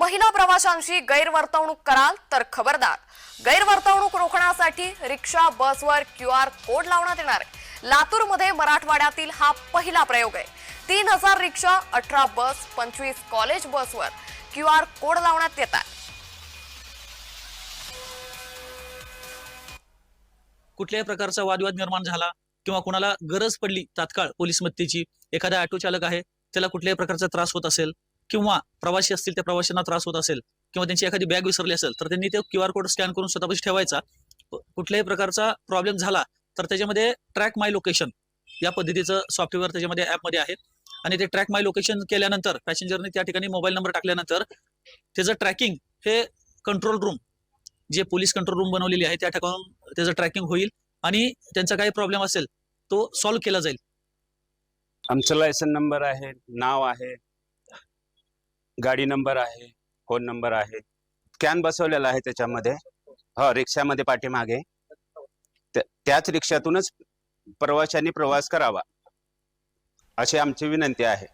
महिला प्रवाशांशी गैरवर्तवणूक कराल तर खबरदार. गैरवर्तवणूक रोखण्यासाठी रिक्षा बसवर क्यू आर कोड लावण्यात येणार आहे. लातूरमध्ये मराठवाड्यातील हा पहिला प्रयोग आहे. तीन हजार रिक्षा अठरा बस पंचवीस कॉलेज बसवर क्यू आर कोड लावण्यात येत आहे. कुठल्याही प्रकारचा वादविवाद निर्माण झाला किंवा कुणाला गरज पडली तात्काळ पोलीस मत्तेची एखादा ऑटो चालक आहे त्याला कुठल्याही प्रकारचा त्रास होत असेल किंवा प्रवासी असतील त्या प्रवाशांना त्रास होत असेल किंवा त्यांची एखादी बॅग विसरली असेल तर त्यांनी ते क्यू आर कोड स्कॅन करून स्वतःपाशी ठेवायचा. कुठल्याही प्रकारचा प्रॉब्लेम झाला तर त्याच्यामध्ये ट्रॅक माय लोकेशन या पद्धतीचं सॉफ्टवेअर त्याच्यामध्ये ॲपमध्ये आहे. आणि ते ट्रॅक माय लोकेशन केल्यानंतर पॅसेंजरने त्या ठिकाणी मोबाईल नंबर टाकल्यानंतर त्याचं ट्रॅकिंग हे कंट्रोल रूम जे पोलीस कंट्रोल रूम बनवलेली आहे त्या ठिकाणून त्याचं ट्रॅकिंग होईल आणि त्यांचा काही प्रॉब्लेम असेल तो सॉल्व्ह केला जाईल. आमचं लायसन नंबर आहे नाव आहे गाडी नंबर आहे फोन नंबर आहे कॅन बसवलेला आहे त्याच्यामध्ये. हो रिक्षामध्ये पाठीमागे. त्याच रिक्षातूनच प्रवाशांनी प्रवास करावा अशी आमची विनंती आहे.